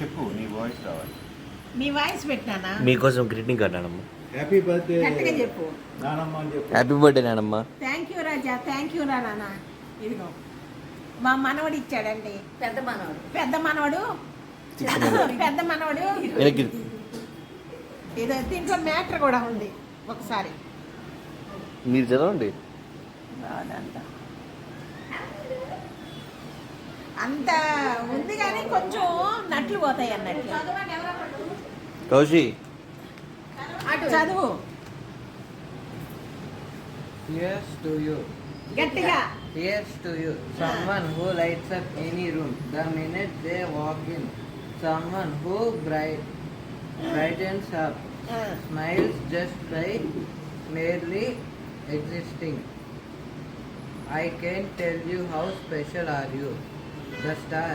చెప్పు నీ వాయిస్ రావాలి. మీ వాయిస్ పెట్టినానా మీకోసం గ్రీటింగ్ కార్డ్ నానమ్మ హ్యాపీ బర్త్డే గట్టిగా చెప్పు. నానమ్మ అని చెప్పు. హ్యాపీ బర్త్డే నానమ్మ. థ్యాంక్ యూ రాజా. థ్యాంక్ యూ రా నాన్న. ఇదిగో. మా మనవడు ఇచ్చాడండి. పెద్ద మనవాడు. పెద్ద మనవడు? పెద్ద మనవడు? ఇదో దీంట్లో మ్యాటర్ కూడా ఉంది. ఒకసారి. మీరు చదవండి. అదంతా అంత ఉంది కానీ కొంచెం నట్లు పోతాయి అన్నట్లు కౌశి చదువు Here's to you. గట్టిగా Here's to you. Someone who lights up any room the minute they walk in. Someone who bright, brightens up, ఆ, smiles just by merely existing. I can't tell you how special are you. The star,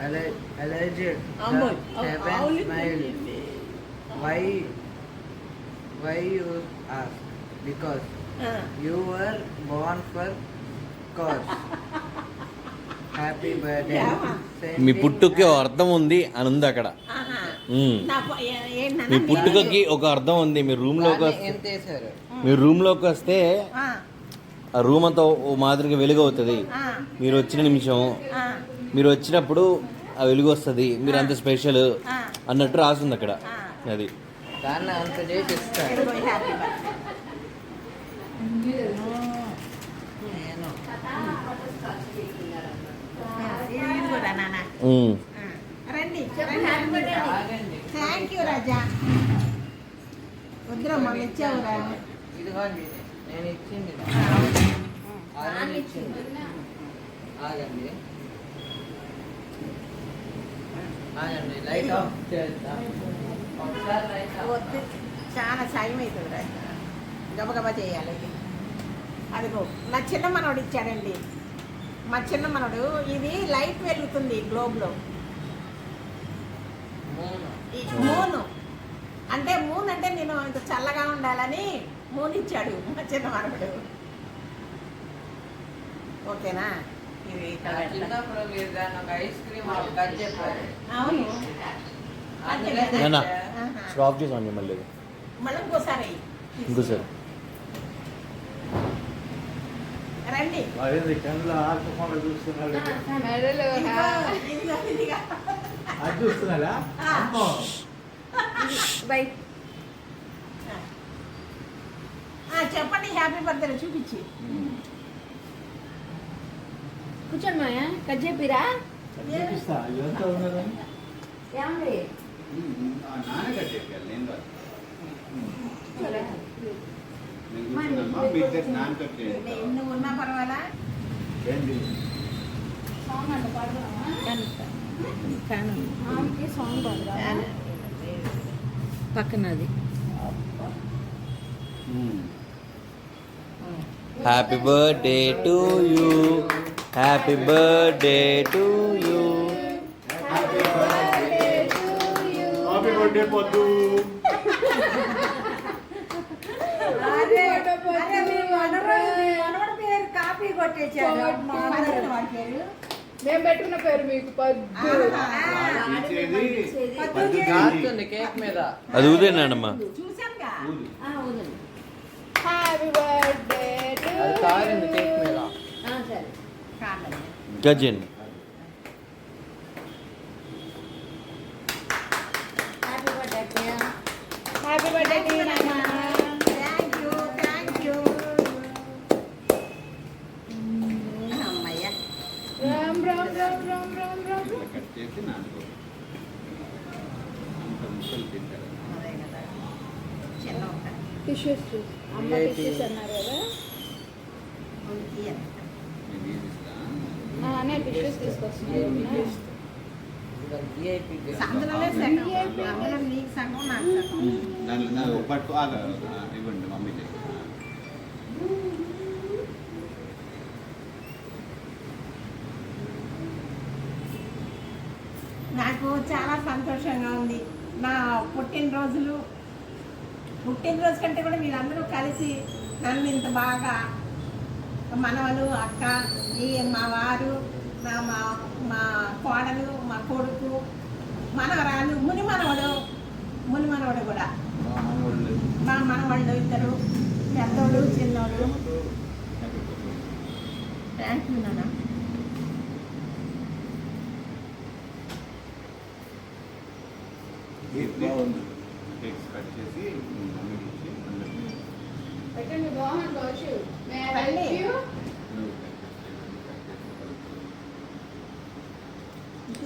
alle- alleged, the heaven అవును. smile. Why, why you ask? Because you were born for cause. Birthday. Yeah. మీ పుట్టుకి ఓ అర్థం ఉంది అని ఉంది అక్కడ? మీ పుట్టుకకి ఒక అర్థం ఉంది మీ రూమ్లోకి వస్తే మీ రూమ్లోకి వస్తే ఆ, రూమ్ అంతా ఓ మాదిరిగా వెలుగు అవుతుంది ఆ, మీరు వచ్చిన నిమిషం ఆ, మీరు వచ్చినప్పుడు ఆ వెలుగు వస్తుంది మీరు అంత స్పెషల్. అన్నట్టు రాసింది అక్కడ. అది. రండి థ్యాంక్ యూ రాజా వద్దురా మొన్న ఇదిగోండి నేను ఇచ్చింది. ఆగండి. ఆగండి లైట్ ఆఫ్ చేద్దాం ఒకసారి లైట్ ఆఫ్ వద్దు చాలా సాయం అవుతుంది గబగబా చేయాలి అదిగో నా చిన్న మనవడు ఇచ్చాడండి. మా చిన్న మనవడు ఇది లైట్ వెలుగుతుంది గ్లోబ్లో. మూను. అంటే మూన్ అంటే నేను ఇంత చల్లగా ఉండాలని మూన్ ఇచ్చాడు మా చిన్న మనవడు. ఓకేనా? పెట్టండి. చిన్నప్పుడు మీరు దాన్ని ఒక ఐస్ క్రీమ్ కట్ చెప్పారు. అవును. స్టాప్ చేసాను మళ్ళీ. మళ్ళీ ఇంకోసారి. ఇంకోసారి. రండి. అది. బై. ఆ, చెప్పండి హ్యాపీ బర్త్డే చూపించి కూర్చోండి మాయా కట్ చెప్పిరా అది చూపిస్తా ఇదంతా ఉన్నదని ఏమండి నాన్న కట్టేయాలి నేను కాదు. సరే. నేను కూర్చున్నామా, మీ ఇద్దరు నాన్న కట్టేయండి. నువ్వు ఉన్నా పర్వాలా? ఏంది? సాంగ్ అంట పాడదామా ఆమెకి సాంగ్ పాడదా? పక్కనది. Happy birthday to you happy birthday to you happy birthday పొద్దు. మేము పెట్టుకున్న పేరు మీకు పద్దు. కేక్ మీద. అది. హ్యాపీ బర్త్డే టు కాదండి. గజన్ happy birthday happy birthday to నాన్న Thank you, thank you. అమ్మయ్య. రామ్ రామ్ రామ్ రామ్ రామ్ రామ్ ఇట్లా కట్ చేసి నాన్నకు అంత ముక్కలు తింటారు అదే కదా. చిన్న ఒక టిష్యూస్ అమ్మ VIP. టిష్యూస్ అన్నారు కదా ఇవ్వండి నాకు చాలా సంతోషంగా ఉంది. నా పుట్టినరోజులు పుట్టినరోజు కంటే కూడా మీరందరూ కలిసి నన్ను ఇంత బాగా మనవలు అక్క ఈ మా వారు నా మా మా కోడలు మా కొడుకు మనవరాలు ముని మనవడు ముని మనవడు కూడా. మా మనవాళ్ళు ఇద్దరు పెద్దోడు చిన్నోడు థ్యాంక్ యూ నాన్న. పెట్టండి బాగుంది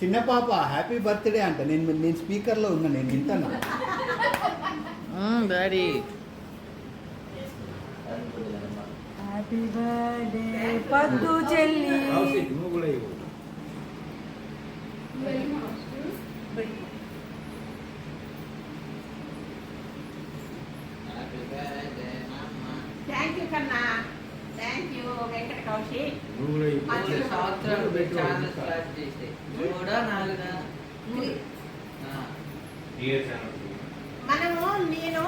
చిన్న పాప హ్యాపీ బర్త్డే అంట. నేను నేను స్పీకర్లో ఉన్నా నేను వింటాను. డాడీ. హ్యాపీ బర్త్డే పద్దు చెల్లి. థ్యాంక్ యూ కన్నా. Thank you Venkata Kaushi. సంవత్సరాలు ఛానల్ స్టార్ట్ చేసి మూడా. నాలుగా. మనము నేను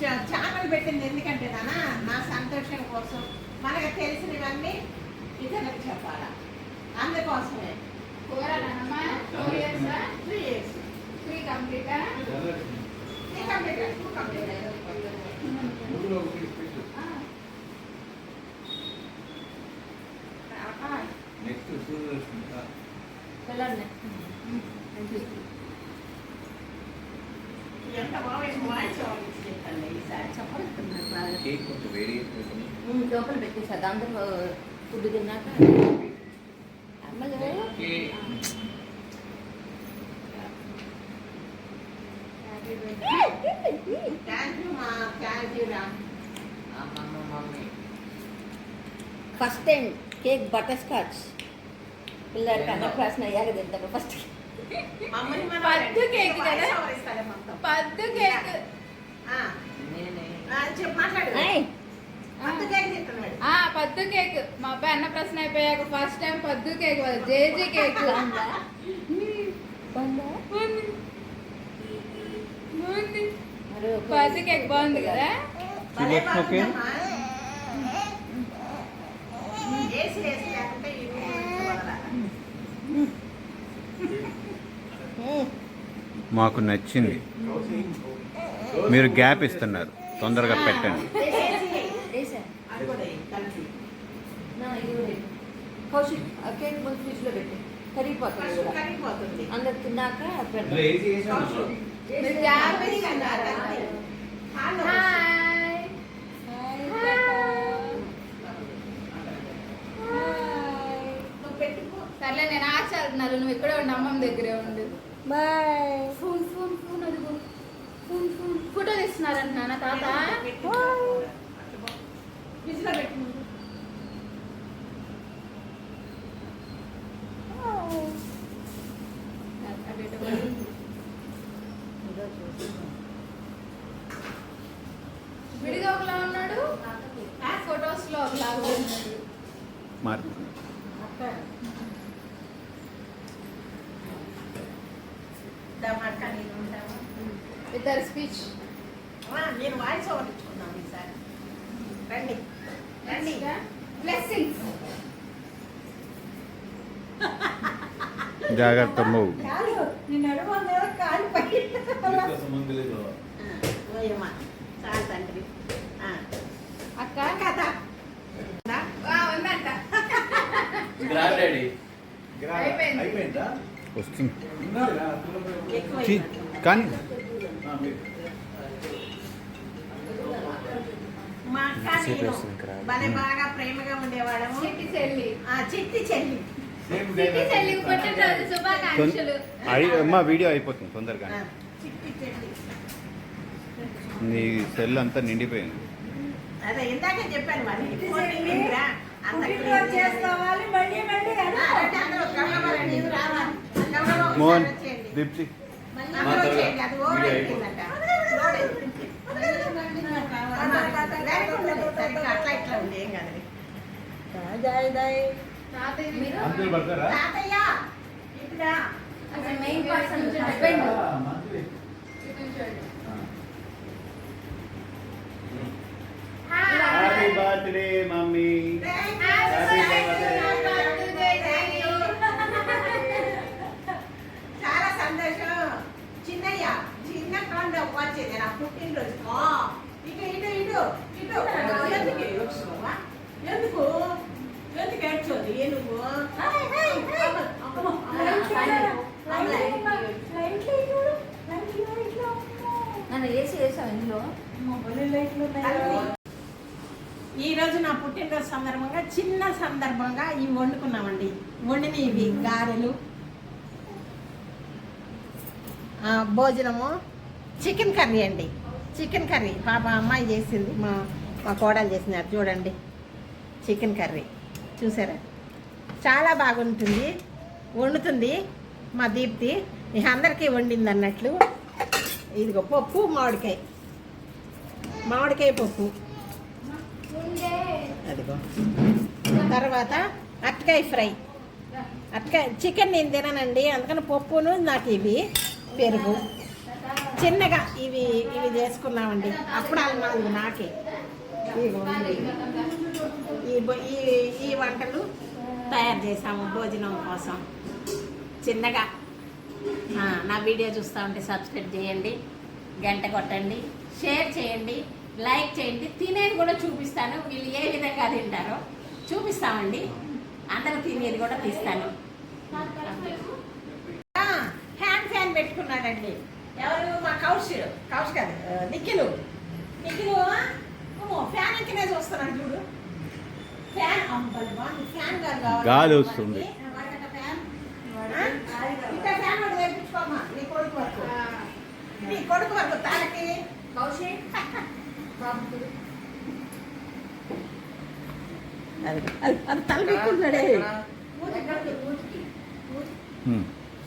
చ- ఛానల్ పెట్టింది ఎందుకంటే నాన్న నా సంతోషం కోసం. మనకు తెలిసినవన్నీ ఇతరులకు చెప్పాలా? అందుకోసమే. Four years three years three కంప్లీటా next వెళ్ళండి ఎంత బాగా వాయిస్ చెప్పండి ఈసారి చెప్పాలనుకున్నాను బాగా కేక్ కొంచెం వేడి లోపల పెట్టేసా దాంతో ఫుడ్ తిన్నాక అమ్మలు థ్యాంక్ యూ మా థ్యాంక్ యూ రా అమ్మమ్మ mummy first time cake butterscotch పిల్లలకి అన్నప్రాసన అయ్యాక తింటారు ఫస్ట్ పద్దు కేక్ కదా? పద్దు కేక్ ఆ, నేనే ఆ, చెప్పు మాట్లాడు పద్దు కేక్ తింటున్నాడు ఆ పద్దు కేక్ మా అబ్బాయి అన్న ప్రశ్న అయిపోయాక ఫస్ట్ టైం పద్దు కేక్ జేజీ కేక్ బాగుంది పద్దు కేక్ బాగుంది కదా ఓకే. మాకు నచ్చింది. మీరు గ్యాప్ ఇస్తున్నారు. తొందరగా పెట్టండి. కౌశిక్ కేక్ ముందు ఫ్రిడ్జ్లో పెట్టి కరిగిపోతుంది అందరు తిన్నాక మీరు సర్లే నేను ఆశ నువ్వు ఇక్కడే ఉండి అమ్మమ్మ దగ్గరే ఉండు. బాయ్. ఫోన్ ఫోన్ ఫోన్ అదిగో ఫోన్ ఫోన్. ఫోటో తీస్తున్నారంటున్నా తాత. పెట్టు. ఫ్రిడ్జ్లో పెట్టు ముందు. విడిగా ఒకలా ఉన్నాడు ఆ ఫొటోస్లో ఒకలాగా ఉన్నాడు మార్పు అక్క. దమాక నేను ఉంటావా? ఇద్దరు స్పీచ్ ఆ, నేను వాయిస్ ఓవర్ ఇచ్చుకున్నాను ఈసారి. రండి. రండి. బ్లెస్సింగ్స్ జాగ్రత్త. అక్క? కథ. ఉందంట. అయిపోయింది. వస్తుంది. కానీ మా అక్క నేను భలే బాగా ప్రేమగా ఉండేవాళ్ళము. చిట్టి చెల్లి. ఆ చిట్టి చెల్లి. చిట్టి చెల్లి పుట్టినరోజు శుభాకాంక్షలు. అమ్మ వీడియో అయిపోతుంది తొందరగా ఆ, చిట్టి చెల్లి. నీ సెల్ అంతా నిండిపోయింది. అదే ఇందాకే చెప్పాను మరి. మోహన్. దీప్తి. తాతయ్య ఇప్పుడా అసలు main person husband happy birthday mummy చాలా సంతోషం చిన్నయ్య చిన్న కాండ వచ్చేది నా పుట్టినరోజు. ఆ, ఇటు ఇటు ఇటు ఇటు. ఎందుకు? ఏడ్చావా? ఎందుకు? ఎందుకు ఏడ్చోది నువ్వు? అమ్మ, అమ్మ, అమ్మ, నన్ను వేసి వేసావు ఇందులో? ఈ రోజు నా పుట్టినరోజు సందర్భంగా చిన్న సందర్భంగా ఇవి వండుకున్నామండి. వండిన ఇవి గారెలు. ఆ, భోజనము. చికెన్ కర్రీ అండి. Chicken curry. పాప అమ్మాయి చేసింది. మా మా కోడలు చేసింది. అది చూడండి. Chicken curry. చూసారా? చాలా బాగుంటుంది. వండుతుంది మా దీప్తి. మీ అందరికీ వండింది అన్నట్లు. ఇదిగో పప్పు మామిడికాయ. మామిడికాయ పప్పు. అదిగో. తర్వాత అట్టకాయ ఫ్రై. అట్టకాయ చికెన్ నేను తిననండి. అందుకని పప్పును నాకు ఇవి పెరుగు. చిన్నగా ఇవి ఇవి చేసుకున్నామండి. అప్పుడు నాలుగు నాకే. ఈ ఈ ఈ వంటలు తయారు చేసాము భోజనం కోసం. చిన్నగా. నా వీడియో చూస్తూ ఉంటే సబ్స్క్రైబ్ చేయండి గంట కొట్టండి షేర్ చేయండి లైక్ చేయండి. తినేది కూడా చూపిస్తాను. వీళ్ళు ఏ విధంగా తింటారో చూపిస్తామండి. అందరూ తినేది కూడా తీస్తాను. హ్యాండ్ ఫ్యాన్ పెట్టుకున్నాడండి ఎవరు? మా కౌశ్ కౌశ్ కాదు నిఖిలు. నిఖిలు ఫ్యాన్ ఎక్కినే చూస్తున్నాడు చూడు. ఫ్యాన్ ఫ్యాన్ గాలి వస్తుంది. ఫ్యాన్. ఆ? ఇంకా ఫ్యాన్ ఒకటి తెప్పించుకోమ్మా నీ కొడుకు వరకు. నీ కొడుకు వరకు తాళకి. అది అది- అది తల పెట్టుకుంటున్నాడే.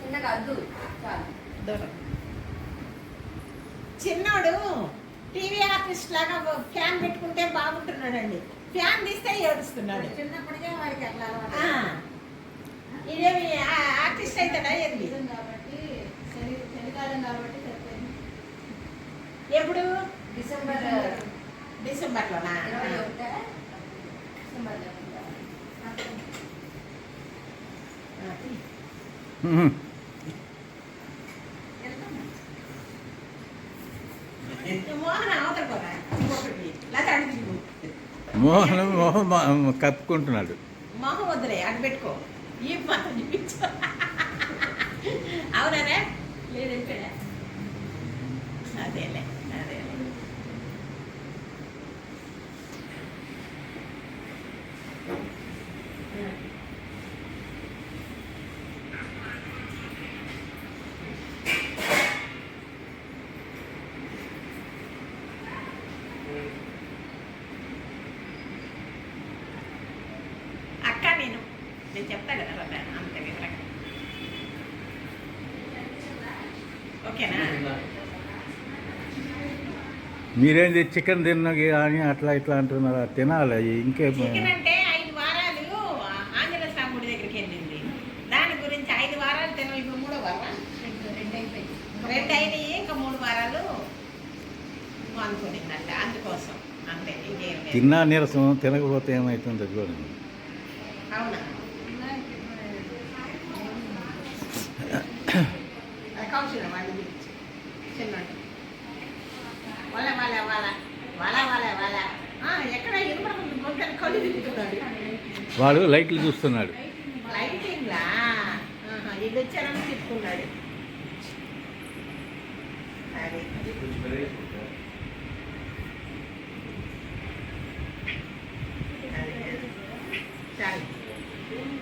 చిన్నగా అద్దు. చాలు. దూరం. చిన్నోడు టీవీ ఆర్టిస్ట్ లాగా ఫ్యాన్ పెట్టుకుంటే బాగుంటున్నాడండి. ఫ్యాన్ తీస్తే ఏడుస్తున్నాడు. చిన్నప్పటికే వాడికి. ఇదేమి ఆ- ఆర్టిస్ట్ అవుతాడా ఏంది? కాబట్టి చలి చలికాలం కాబట్టి ఎప్పుడు? డిసెంబర్ డిసెంబర్లోనా? డిసెంబర్లో ఉందా? హ్మ్. మోహన్ అవతల పోరా ఇంకొకటి లేదా అడుగు చూడు. మోహన్ మోహన్ కప్పుకుంటున్నాడు. మొహం వద్దులే అటు పెట్టుకో. ఈ మాత్రం చూపించు అవునరే అదేలే అక్క నేను నేను చెప్తా కదా రొట్టె, అంత వివరంగా ఓకేనా మీరేంది చికెన్ తిన్న అని అట్లా ఇట్లా అంటున్నారు? తినాలి ఇంకేం చికెన్ అంటే ఐదు వారాలు ఆంజనేయ స్వామి గుడి దగ్గరికి వెళ్ళింది. దాని గురించి ఐదు వారాలు తిన ఇప్పుడు మూడో వారం రెండు రెండు అయిపోయింది రెండు అయినాయి ఇంకా మూడు వారాలు అనుకునిందంట అందుకోసం. అంతే ఇంకేం లేదు. తిన్నా నీరసం తినకపోతే ఏమవుతుందో చూడండి. అవునా అది కౌశలం వాడి గురించి చిన్నోడు వాళ్ళ వాళ్ళ వాళ్ళ వాళ్ళ వాళ్ళ వాళ్ళ ఆ, ఎక్కడ ఇనుపడుతుంది గొంతని కళ్ళు తిప్పుతున్నాడు వాడు లైట్లు చూస్తున్నాడు.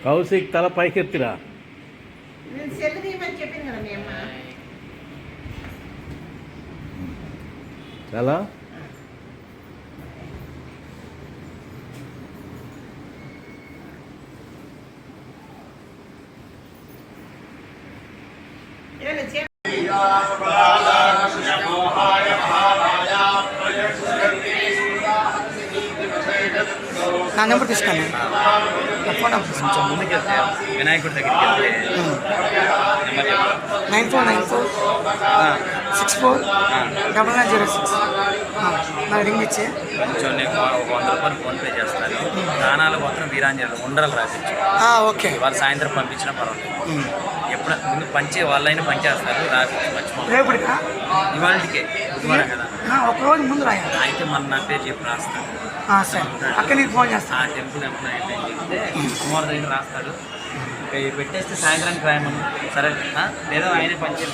కౌశిక్ తల పైకెత్తిరా. నేను సెల్ తీయమని చెప్పింది కదా మీ అమ్మ. చాలా నా నెంబర్ తీసుకోండి నా ఫోన్ నెంబర్ వినాయకుడి దగ్గరికి. Nine four nine four six four double nine zero six. నాకు రింగ్ ఇచ్చి. కొంచెం ఒక వంద రూపాయలు ఫోన్ పే చేస్తాను దానాలు మాత్రం వీరాంజలు ఉండలు రాసించు ఆ, ఓకే. వాళ్ళు సాయంత్రం పంపించినా పర్వాలేదు. ఎప్పుడు ముందు పంచే వాళ్ళైనా పంచేస్తారు. రాసి రేపటికా? ఇవాళకే బుధవారం కదా. ఆ, ఒక రోజు ముందు రాయాలి అయితే మన నా పేరు చెప్పి రాస్తాడు ఆ, సరే. అక్కడ నీకు ఫోన్ చేస్తాను ఆ టెంపుల్ ఎప్పుడు అయిపోయింది చెప్తే కుమార్ దగ్గర రాస్తాడు. ఇక ఇవి పెట్టేస్తే సాయంత్రానికి రాయమను. సరే ఆ? లేదా ఆయనే ఇదమంతః